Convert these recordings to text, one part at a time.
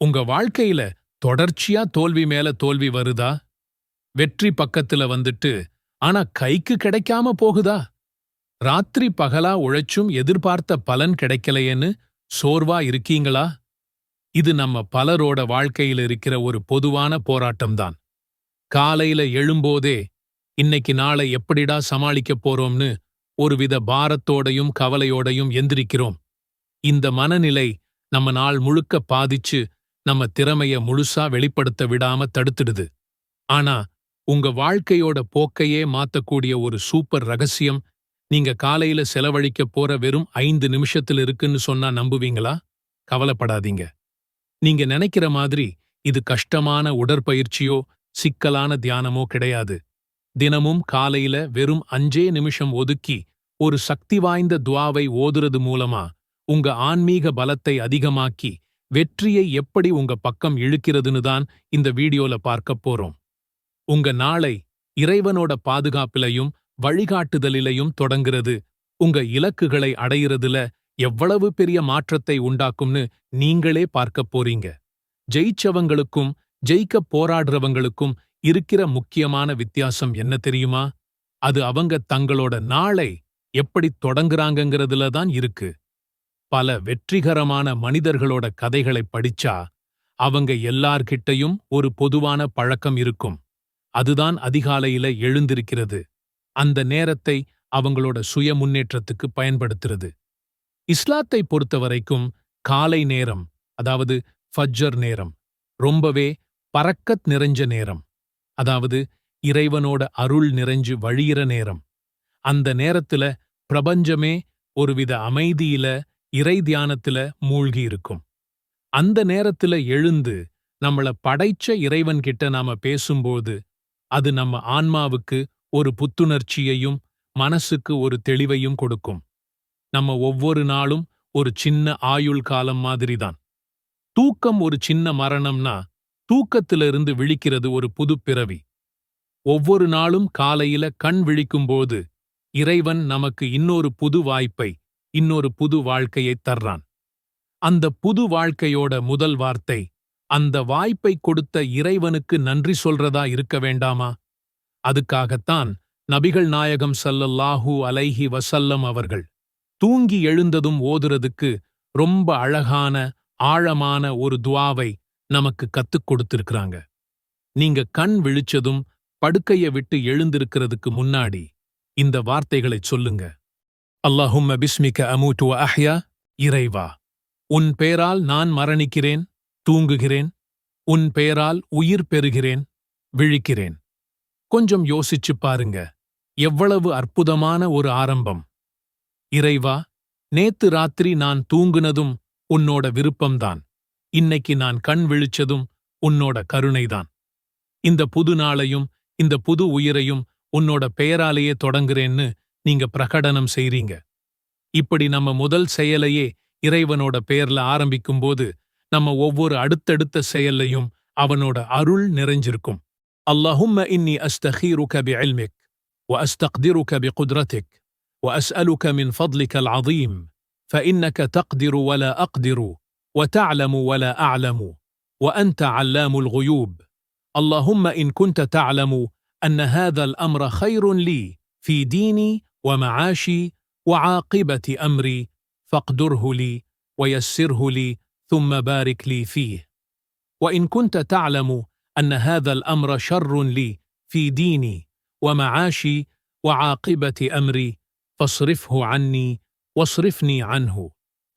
உங்க வாழ்க்கையில தொடர்ச்சியா தோல்வி மேல தோல்வி வருதா? வெற்றி பக்கத்துல வந்துட்டு ஆனா கைக்கு கிடைக்காம போகுதா? ராத்திரி பகலா உழைச்சும் எதிர்பார்த்த பலன் கிடைக்கலையேன்னு சோர்வா இருக்கீங்களா? இது நம்ம பலரோட வாழ்க்கையில இருக்கிற ஒரு பொதுவான போராட்டம்தான். காலையில எழும்போதே இன்னைக்கு நாளை எப்படிடா சமாளிக்கப் போறோம்னு ஒருவித பாரத்தோடையும் கவலையோடையும் எந்திரிக்கிறோம். இந்த மனநிலை நம்ம நாள் முழுக்க பாதிச்சு நம்ம திறமைய முழுசா வெளிப்படுத்த விடாம தடுத்துடுது. ஆனா உங்க வாழ்க்கையோட போக்கையே மாத்தக்கூடிய ஒரு சூப்பர் ரகசியம் நீங்க காலையில செலவழிக்க போற வெறும் ஐந்து நிமிஷத்துல இருக்குன்னு சொன்னா நம்புவீங்களா? கவலைப்படாதீங்க. நீங்க நினைக்கிற மாதிரி இது கஷ்டமான உடற்பயிற்சியோ சிக்கலான தியானமோ கிடையாது. தினமும் காலையில வெறும் அஞ்சே நிமிஷம் ஒதுக்கி ஒரு சக்தி வாய்ந்த துவாவை ஓதுறது மூலமா உங்க ஆன்மீக பலத்தை அதிகமாக்கி வெற்றியை எப்படி உங்க பக்கம் இழுக்கிறதுன்னு தான் இந்த வீடியோல பார்க்கப் போறோம். உங்க நாளை இறைவனோட பாதுகாப்பிலையும் வழிகாட்டுதலிலையும் தொடங்குறது உங்க இலக்குகளை அடையிறதுல எவ்வளவு பெரிய மாற்றத்தை உண்டாக்கும்னு நீங்களே பார்க்கப் போறீங்க. ஜெயிச்சவங்களுக்கும் ஜெயிக்கப் போராடுறவங்களுக்கும் இருக்கிற முக்கியமான வித்தியாசம் என்ன தெரியுமா? அது அவங்க தங்களோட நாளை எப்படி தொடங்குறாங்கங்கிறதுல தான் இருக்கு. பல வெற்றிகரமான மனிதர்களோட கதைகளை படிச்சா அவங்க எல்லார்கிட்டயும் ஒரு பொதுவான பழக்கம் இருக்கும். அதுதான் அதிகாலையில எழுந்திருக்கிறது. அந்த நேரத்தை அவங்களோட சுய முன்னேற்றத்துக்கு பயன்படுத்துறது. இஸ்லாத்தை பொறுத்தவரைக்கும் காலை நேரம் அதாவது ஃபஜ்ஜர் நேரம் ரொம்பவே பறக்கத் நிறைஞ்ச நேரம் அதாவது இறைவனோட அருள் நிறைஞ்சு வழியிற நேரம். அந்த நேரத்துல பிரபஞ்சமே ஒருவித அமைதியில இறை தியானத்துல மூழ்கி இருக்கும். அந்த நேரத்துல எழுந்து நம்மள படைச்ச இறைவன்கிட்ட நாம பேசும்போது அது நம்ம ஆன்மாவுக்கு ஒரு புத்துணர்ச்சியையும் மனசுக்கு ஒரு தெளிவையும் கொடுக்கும். நம்ம ஒவ்வொரு நாளும் ஒரு சின்ன ஆயுள் காலம் மாதிரிதான். தூக்கம் ஒரு சின்ன மரணம்னா தூக்கத்திலிருந்து விழிக்கிறது ஒரு புதுப்பிறவி பிறவி. ஒவ்வொரு நாளும் காலையில கண் விழிக்கும்போது இறைவன் நமக்கு இன்னொரு புது வாய்ப்பை இன்னொரு புது வாழ்க்கையைத் தர்றான். அந்த புது வாழ்க்கையோட முதல் வார்த்தை அந்த வாய்ப்பை கொடுத்த இறைவனுக்கு நன்றி சொல்றதா இருக்க வேண்டாமா? அதுக்காகத்தான் நபிகள் நாயகம் சல்லல்லாஹூ அலைஹி வசல்லம் அவர்கள் தூங்கி எழுந்ததும் ஓதுறதுக்கு ரொம்ப அழகான ஆழமான ஒரு துவாவை நமக்கு கத்துக் கொடுத்திருக்கிறாங்க. நீங்க கண் விழிச்சதும் படுக்கைய விட்டு எழுந்திருக்கிறதுக்கு முன்னாடி இந்த வார்த்தைகளைச் சொல்லுங்க. அல்லாஹும் பிஸ்மிக அமூட்டு அஹ்யா இறைவா உன் பேரால் நான் மரணிக்கிறேன் தூங்குகிறேன். உன் பெயரால் உயிர் பெறுகிறேன் விழிக்கிறேன். கொஞ்சம் யோசிச்சுப் பாருங்க. எவ்வளவு அற்புதமான ஒரு ஆரம்பம். இறைவா நேத்து ராத்திரி நான் தூங்குனதும் உன்னோட விருப்பம்தான். இன்னைக்கு நான் கண் விழிச்சதும் உன்னோட கருணைதான். இந்த புது நாளையும் இந்த புது உயிரையும் உன்னோட பெயராலேயே தொடங்குறேன்னு நீங்க பிரகடனம் செய்றீங்க இப்படி நம்ம முதல் செயலையே இறைவனோட பெயர்ல ஆரம்பிக்கும்போது நம்ம ஒவ்வொரு அடுத்தடுத்த செயல்லையும் அவனோட அருள் நிறைஞ்சிருக்கும் اللهم إني أستخيرك بعلمك وأستقدرك بقدرتك وأسألك من فضلك العظيم فإنك تقدر ولا أقدر وتعلم ولا أعلم وأنت علام الغيوب اللهم إن كنت تعلم أن هذا الأمر خير لي في ديني ومعاشي وعاقبة أمري فاقدره لي ويسره لي ثم بارك لي فيه وان كنت تعلم ان هذا الامر شر لي في ديني ومعاشي وعاقبه امري فاصرفه عني واصرفني عنه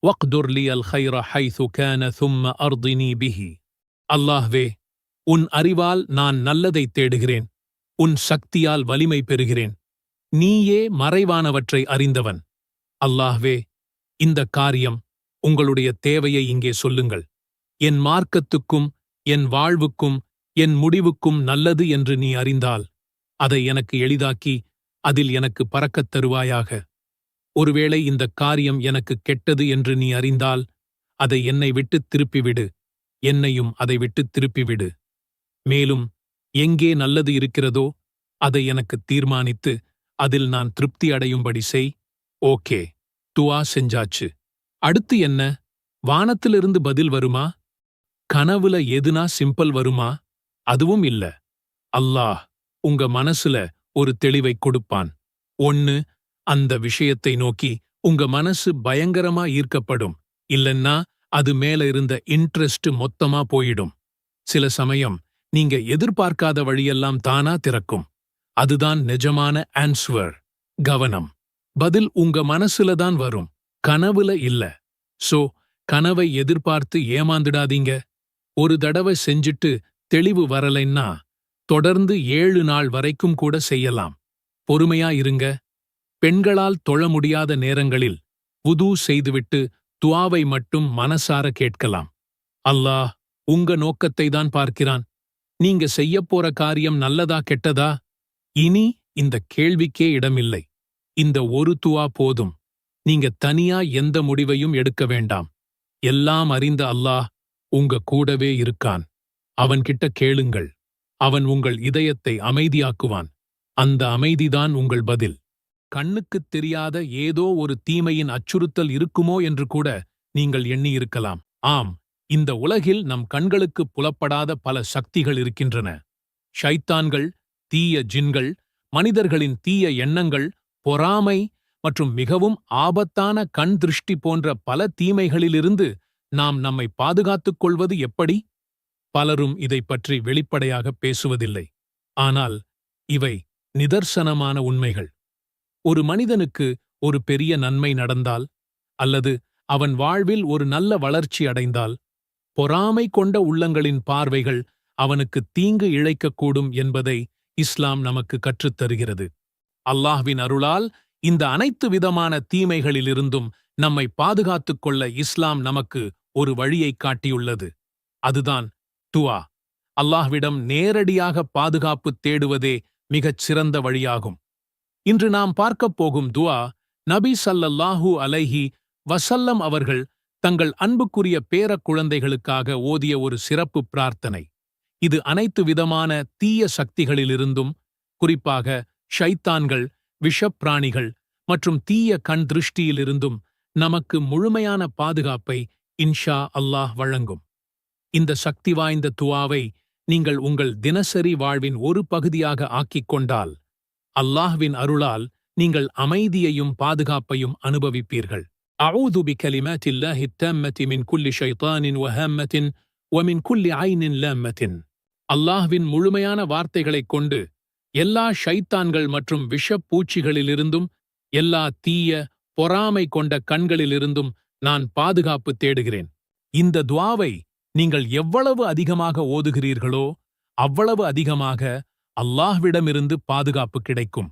واقدر لي الخير حيث كان ثم ارضني به அல்லாஹ்வே உன் அறிவால் நான் நல்லதை தேடுகிறேன் உன் சக்தியால் வலிமை பெறுகிறேன் நீயே மறைவானவற்றை அறிந்தவன். அல்லாஹ்வே இந்த காரியம் உங்களுடைய தேவையை இங்கே சொல்லுங்கள். என் மார்க்கத்துக்கும் என் வாழ்வுக்கும் என் முடிவுக்கும் நல்லது என்று நீ அறிந்தால் அதை எனக்கு எளிதாக்கி அதில் எனக்கு பறக்கத் தருவாயாக. ஒருவேளை இந்த காரியம் எனக்கு கெட்டது என்று நீ அறிந்தால் அதை என்னை விட்டுத் திருப்பிவிடு. என்னையும் அதை விட்டுத் திருப்பிவிடு. மேலும் எங்கே நல்லது இருக்கிறதோ அதை எனக்கு தீர்மானித்து அதில் நான் திருப்தி அடையும்படி செய். ஓகே துவா செஞ்சாச்சு. அடுத்து என்ன? வானத்திலிருந்து பதில் வருமா? கனவுல எதுனா சிம்பிள் வருமா? அதுவும் இல்ல. அல்லாஹ் உங்க மனசுல ஒரு தெளிவை கொடுப்பான். ஒன்னு அந்த விஷயத்தை நோக்கி உங்க மனசு பயங்கரமா ஈர்க்கப்படும். இல்லன்னா அது மேல இருந்த இன்ட்ரெஸ்ட் மொத்தமா போயிடும். சில சமயம் நீங்க எதிர்பார்க்காத வழியெல்லாம் தானா திறக்கும். அதுதான் நிஜமான ஆன்ஸ்வர் கவனம். பதில் உங்க மனசுல தான் வரும். கனவுல இல்ல. சோ கனவை எதிர்பார்த்து ஏமாந்துடாதீங்க. ஒரு தடவை செஞ்சுட்டு தெளிவு வரலைன்னா தொடர்ந்து ஏழு நாள் வரைக்கும் கூட செய்யலாம். பொறுமையா இருங்க. பெண்களால் தொழ முடியாத நேரங்களில் புது செய்துவிட்டு துவாவை மட்டும் மனசார கேட்கலாம். அல்லாஹ் உங்க நோக்கத்தை தான் பார்க்கிறான். நீங்க செய்யப் போற காரியம் நல்லதா கெட்டதா? இனி இந்த கேள்விக்கே இடமில்லை. இந்த ஒரு துவா போதும். நீங்க தனியா எந்த முடிவையும் எடுக்க வேண்டாம். எல்லாம் அறிந்த அல்லாஹ் உங்க கூடவே இருக்கான். அவன்கிட்ட கேளுங்கள். அவன் உங்கள் இதயத்தை அமைதியாக்குவான். அந்த அமைதிதான் உங்கள் பதில். கண்ணுக்குத் தெரியாத ஏதோ ஒரு தீமையின் அச்சுறுத்தல் இருக்குமோ என்று கூட நீங்கள் எண்ணியிருக்கலாம். ஆம் இந்த உலகில் நம் கண்களுக்கு புலப்படாத பல சக்திகள் இருக்கின்றன. ஷைத்தான்கள் தீய ஜின்கள் மனிதர்களின் தீய எண்ணங்கள் பொறாமை மற்றும் மிகவும் ஆபத்தான கண் திருஷ்டி போன்ற பல தீமைகளிலிருந்து நாம் நம்மை பாதுகாத்துக் கொள்வது எப்படி? பலரும் இதை பற்றி வெளிப்படையாக பேசுவதில்லை. ஆனால் இவை நிதர்சனமான உண்மைகள். ஒரு மனிதனுக்கு ஒரு பெரிய நன்மை நடந்தால் அல்லது அவன் வாழ்வில் ஒரு நல்ல வளர்ச்சி அடைந்தால் பொறாமை கொண்ட உள்ளங்களின் பார்வைகள் அவனுக்கு தீங்கு இழைக்கக்கூடும் என்பதை இஸ்லாம் நமக்கு கற்றுத்தருகிறது. அல்லாஹ்வின் அருளால் இந்த அனைத்து விதமான தீமைகளிலிருந்தும் நம்மை பாதுகாத்துக் கொள்ள இஸ்லாம் நமக்கு ஒரு வழியைக் காட்டியுள்ளது. அதுதான் துவா. அல்லாஹ்விடம் நேரடியாக பாதுகாப்பு தேடுவதே மிகச் சிறந்த வழியாகும். இன்று நாம் பார்க்கப் போகும் துவா நபி சல்லல்லாஹூ அலைஹி வசல்லம் அவர்கள் தங்கள் அன்புக்குரிய பேரக் குழந்தைகளுக்காக ஓதிய ஒரு சிறப்பு பிரார்த்தனை. இது அனைத்து விதமான தீய சக்திகளிலிருந்தும் குறிப்பாக ஷைத்தான்கள் விஷப்பிராணிகள் மற்றும் தீய கண் திருஷ்டியிலிருந்தும் நமக்கு முழுமையான பாதுகாப்பை இன்ஷா அல்லாஹ் வழங்கும் இந்த சக்தி வாய்ந்த துவாவை நீங்கள் உங்கள் தினசரி வாழ்வின் ஒரு பகுதியாக ஆக்கிக் கொண்டால் அல்லாஹ்வின் அருளால் நீங்கள் அமைதியையும் பாதுகாப்பையும் அனுபவிப்பீர்கள் أعوذ بكلمات الله التامة من كل شيطان وهامة ومن كل عين لامة அல்லாஹ்வின் முழுமையான வார்த்தைகளைக் கொண்டு எல்லா ஷைத்தான்கள் மற்றும் விஷப்பூச்சிகளிலிருந்தும் எல்லா தீய பொறாமை கொண்ட கண்களிலிருந்தும் நான் பாதுகாப்பு தேடுகிறேன். இந்த துவாவை நீங்கள் எவ்வளவு அதிகமாக ஓதுகிறீர்களோ அவ்வளவு அதிகமாக அல்லாஹ்விடமிருந்து பாதுகாப்பு கிடைக்கும்.